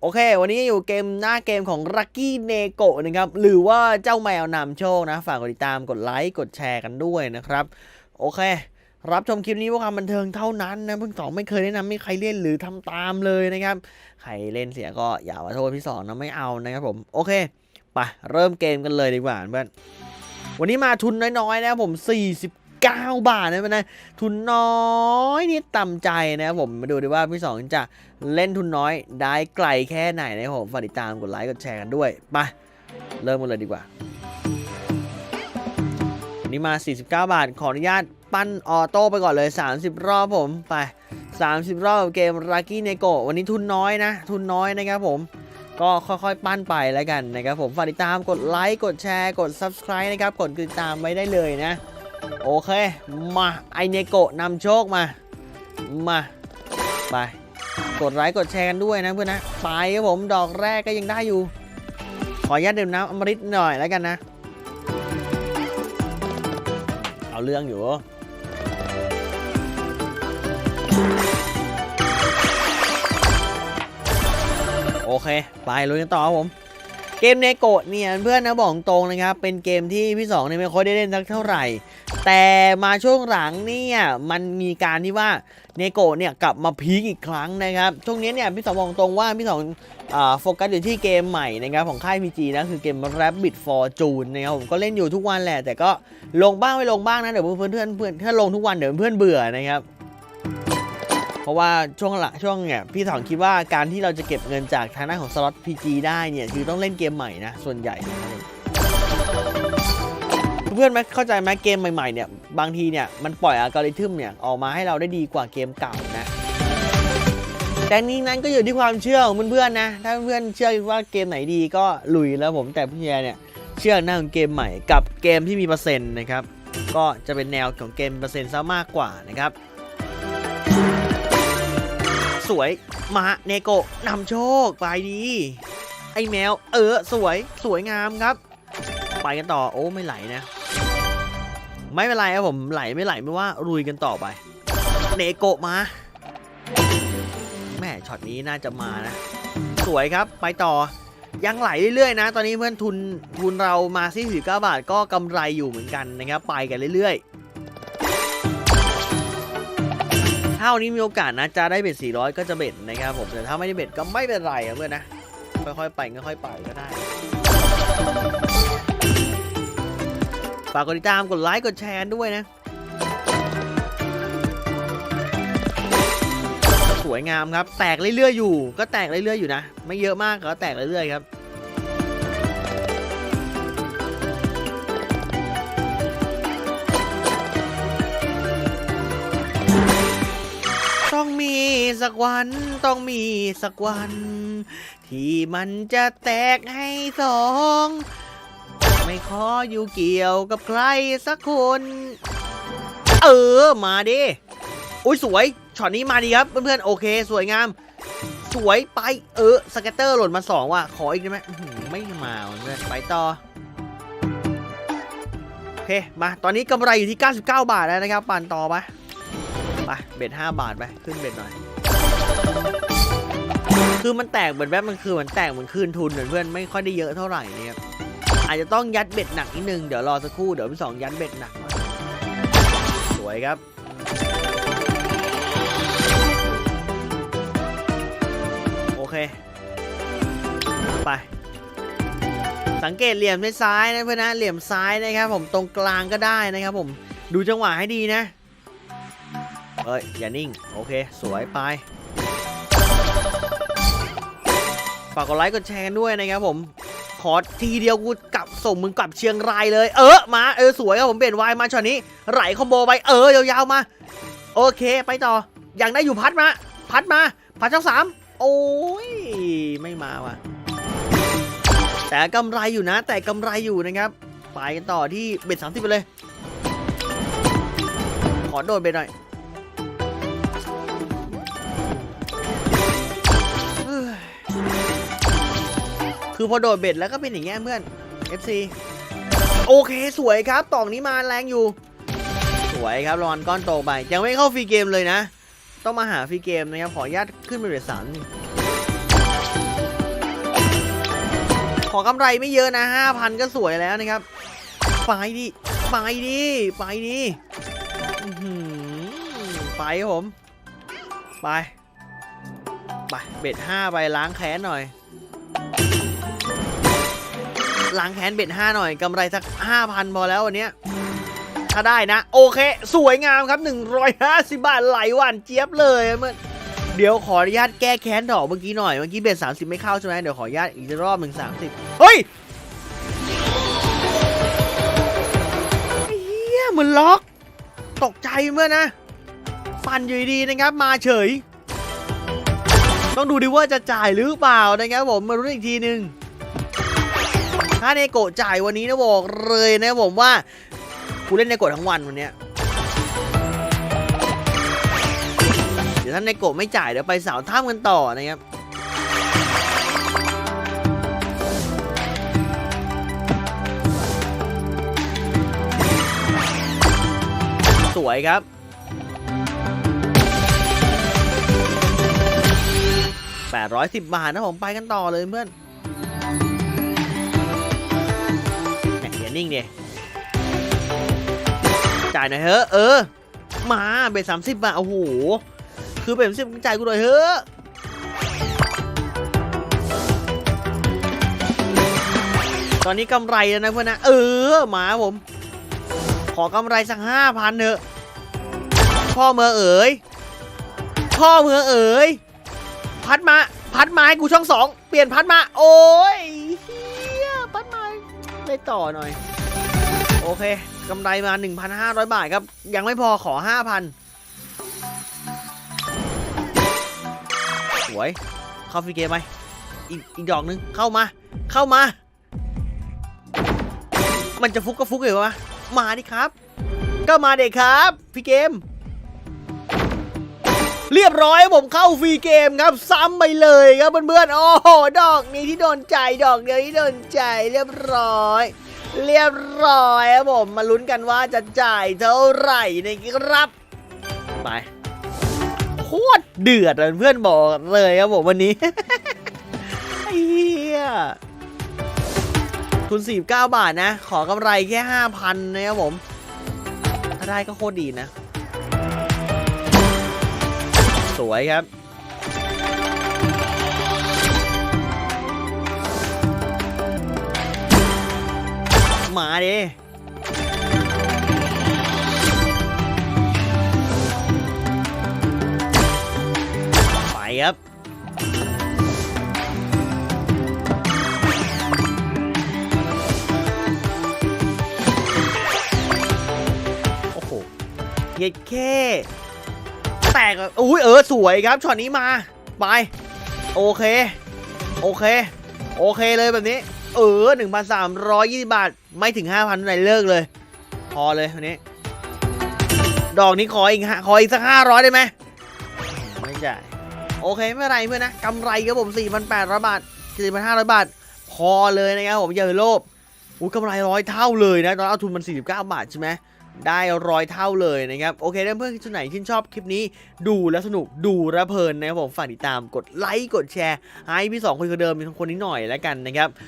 โอเค วันนี้อยู่เกมหน้าเกมของ Lucky n e g o นะครับ หรือว่าเจ้าแมวนำโชคนะ ฝากกดติดตามกดไลค์ กดแชร์กันด้วยนะครับ โอเค รับชมคลิปนี้เพื่อความบันเทิงเท่านั้นนะเพิ่งสองไม่เคยแนะนำให้ใครเล่นหรือทำตามเลยนะครับ ใครเล่นเสียก็อย่ามาโทษพี่สองนะไม่เอานะครับผม โอเค ไป เริ่มเกมกันเลยดีกว่าเพื่อนวันนี้มาทุนน้อยๆนะครับผม 49 บาทนะเพื่อนนะทุนน้อยนี่ต่ำใจนะครับผมมาดูดีว่าพี่สองจะเล่นทุนน้อยได้ไกลแค่ไหนนะครับผมฝากติดตามกดไลค์กดแชร์กันด้วยไปเริ่มกันเลยดีกว่าวันนี้มา 49 บาท ขออนุญาตปั้นออโต้ไปก่อนเลย 30 รอบผม ไป 30 รอบเกม Lucky n e g o วันนี้ทุนน้อยนะ ทุนน้อยนะครับผม ก็ค่อยๆ ปั้นไปแล้วกันนะครับผม ฝากติดตาม กดไลค์ กดแชร์ กด Subscribe นะครับ กดติดตามไว้ได้เลยนะ โอเค มาไอเนโกะนำโชคมา มาไปกดไลค์กดแชร์กันด้วยนะเพื่อนนะไปครับผมดอกแรกก็ยังได้อยู่ ขออนุญาตดื่มน้ำอมฤตหน่อยแล้วกันนะ เอาเรื่องอยู่โอเค ไปลุยกันต่อครับผม เกมเนโกะเนี่ยเพื่อนนะบอกตรงนะครับ เป็นเกมที่พี่สองเนี่ยไม่ค่อยได้เล่นสักเท่าไหร่ แต่มาช่วงหลังเนี่ยมันมีการที่ว่าเนโกะเนี่ยกลับมาพีคอีกครั้งนะครับ ช่วงนี้เนี่ยพี่สองบอกตรงว่าพี่สองโฟกัสอยู่ที่เกมใหม่นะครับของค่าย PG นะคือเกม Rabbit Fortune นะครับผมก็เล่นอยู่ทุกวันแหละ แต่ก็ลงบ้างไม่ลงบ้างนะเดี๋ยวเพื่อนเพื่อนเพื่อนถ้าลงทุกวันเดี๋ยวเพื่อนเบื่อนะครับ เพราะว่าช่วงละช่วงเนี่ยพี่สองคิดว่าการที่เราจะเก็บเงินจากทางด้านของสล็อต PG ได้เนี่ยคือต้องเล่นเกมใหม่นะส่วนใหญ่เพื่อนไหมเข้าใจไหมเกมใหม่ๆเนี่ยบางทีเนี่ยมันปล่อยอัลกอริทึมเนี่ยออกมาให้เราได้ดีกว่าเกมเก่านะแต่นี้นั้นก็อยู่ที่ความเชื่อของเพื่อนๆนะถ้าเพื่อนเชื่อว่าเกมไหนดีก็ลุยแล้วผมแต่พี่แยเนี่ยเชื่อหน้าของเกมใหม่กับเกมที่มีเปอร์เซ็นต์นะครับก็จะเป็นแนวของเกมเปอร์เซ็นต์ซะมากกว่านะครับ สวย มาเนโกะนำโชค ไปดี ไอแมว เออ สวย สวยงามครับ ไปกันต่อ โอ้ ไม่ไหลนะ ไม่เป็นไรครับผม ไหลไม่ไหลไม่ว่ารุยกันต่อไป เนโกะมา แม่ช็อตนี้น่าจะมานะ สวยครับ ไปต่อ ยังไหลเรื่อยๆนะ ตอนนี้เพื่อนทุนทุนเรามาที่49บาทก็กำไรอยู่เหมือนกันนะครับ ไปกันเรื่อยๆ ถ้าวันนี้มีโอกาสนะจะได้เบ็ด400 ก็จะเบ็ดนะครับผมแต่ถ้าไม่ได้เบ็ดก็ไม่เป็นไรเพื่อนนะค่อยๆไปค่อยๆไปก็ได้ฝากกดติดตามกดไลค์กดแชร์ด้วยนะ สวยงามครับ แตกเรื่อยๆอยู่ ก็แตกเรื่อยๆอยู่นะ ไม่เยอะมากก็แตกเรื่อยๆครับ สักวันต้องมีสักวัน ที่มันจะแตกให้สอง ไม่ขออยู่เกี่ยวกับใครสักคน เออ มาดิอุ้ยสวยช็อตนี้มาดีครับเพื่อนๆโอเค สวยงาม สวยไปเออสเก็ตเตอร์หล่นมาสองว่ะขออีกได้ไหมไม่มาเพื่อนไปต่อโอเคมาตอนนี้กำไรอยู่ที่ 99 บาทแล้วนะครับปั่นต่อไปไปเบ็ด5บาทไปขึ้นเบ็ดหน่อย คือมันแตกเหมือนแบบมันคือมันแตกเหมือนคืนทุนเหมือนเพื่อนไม่ค่อยได้เยอะเท่าไหร่นะครับอาจจะต้องยัดเบ็ดหนักนิดนึงเดี๋ยวรอสักครู่เดี๋ยวพี่สองยัดเบ็ดหนักสวยครับโอเค ไป สังเกตเหลี่ยมในซ้ายนะเพื่อนนะเหลี่ยมซ้ายนะครับผมตรงกลางก็ได้นะครับผมดูจังหวะให้ดีนะเอ้ยอย่านิ่ง โอเค สวยไป ฝากกดไลค์กดแชร์กันด้วยนะครับผม ขอทีเดียวกูกลับส่งมึงกลับเชียงรายเลย เออมาเออสวยครับผมเปลี่ยนวายมาช็อตนี้ไหลคอมโบไปเออยาวๆมา โอเคไปต่อยังได้อยู่พัดมา พัดมา พัดช่องสามโอ้ยไม่มาว่ะ แต่กำไรอยู่นะ แต่กำไรอยู่นะครับ ไปกันต่อที่เบ็ดสามสิบไปเลย ขอโดดเบ็ดหน่อย คือพอโดดเบ็ดแล้วก็เป็นอย่างเงี้ยเพื่อน FC โอเคสวยครับต่องนี้มาแรงอยู่ สวยครับรอนก้อนโตไป ยังไม่เข้าฟรีเกมเลยนะ ต้องมาหาฟรีเกมนะครับ ขออนุญาตขึ้นไปเรทสามหนึ่งอกำไรไม่เยอะนะ5,000ก็สวยแล้วนะครับ ไปดิ ไปดิ ไปดิไปผม ไป ไป เบ็ดห้าไปล้างแค้นหน่อย ล้างแค้นเบ็ดห้าหน่อยกำไรสัก5,000พอแล้ววันนี้ถ้าได้นะ โอเค สวยงามครับ 150 บาทไหลหวานเจี๊ยบเลยเมื่อเดี๋ยวขออนุญาตแก้แค้นดอกเมื่อกี้หน่อย เมื่อกี้เบ็ด30 ไม่เข้าใช่ไหมเดี๋ยวขออนุญาตอีกรอบหนึ่ง30เฮ้ยเฮียเหมือนล็อก ตกใจเมื่อนะ ปั่นอยู่ดีนะครับ มาเฉย ต้องดูดิว่าจะจ่ายหรือเปล่านะครับผมมารู้อีกทีหนึ่ง ถ้าเนโกะจ่ายวันนี้นะบอกเลยนะผมว่ากูเล่นในโกะทั้งวันวันเนี้ยเดี๋ยวท่านในโกะไม่จ่ายเดี๋ยวไปสาวท่ามกันต่อนะครับสวยครับ810บาทนะผมไปกันต่อเลยเพื่อน นิ่งดิจ่ายหน่อยเฮ้อะเออ มาเบ็ดสามสิบบาทโอ้โหคือเบ็ดสามสิบจ่ายกูหน่อยเฮ้อะตอนนี้กำไรแล้วนะเพื่อนนะเออมาผม ขอกำไรสักห้าพันเถอะพ่อเมืองเอ๋ยพ่อเมืองเอ๋ยพัดมา พัดมาให้กูช่องสอง เปลี่ยนพัดมา โอ้ย ได้ต่อหน่อย โอเคกำไรมา 1,500 บาทครับ ยังไม่พอขอ 5,000สวย เข้าฟรีเกมไหมอีกอีกดอกหนึง เข้ามา เข้ามา มันจะฟุกก็ฟุกเลยวะมาดิครับ ก็มาเด็กครับฟรีเกม เรียบร้อยผมเข้าฟรีเกมครับซ้ำไปเลยครับเพื่อนๆโอ้โหดอกนี้ที่โดนใจดอกเดียวที่โดนใจเรียบร้อยเรียบร้อยครับผมมาลุ้นกันว่าจะจ่ายเท่าไหร่นะครับ ไปโคตรเดือดเพื่อนบอกเลยครับผมวันนี้เหี้ยทุน49 บาทนะ ขอกำไรแค่ 5,000 นะครับผมถ้าได้ก็โคตรดีนะ สวยครับมาดิไปครับโอ้โหเย็ดแค่ แตกอุ้ยเออสวยครับช็อตนี้มาไปโอเค โอเค โอเคเลยแบบนี้ เออ1,320บาท ไม่ถึง5,000ไหนเลิกเลย พอเลยวันนี้ ดอกนี้ขออีกฮะขออีกสัก500ได้ไหมไม่จ่ายโอเค ไม่เป็นไรเพื่อนนะกำไรครับผม4,800บาท4,500บาท พอเลยนะครับผมอย่าโลภอุ้ยกำไรร้อยเท่าเลยนะตอนเอาทุนมัน49บาทใช่ไหม ได้ร้อยเท่าเลยนะครับ โอเคเพื่อนๆที่ไหนที่ชอบคลิปนี้ ดูแล้วสนุกดูแล้วเพลินนะครับผมฝากติดตามกดไลค์กดแชร์ให้พี่สองคนคนเดิมเป็นคนนี้หน่อยแล้วกันนะครับ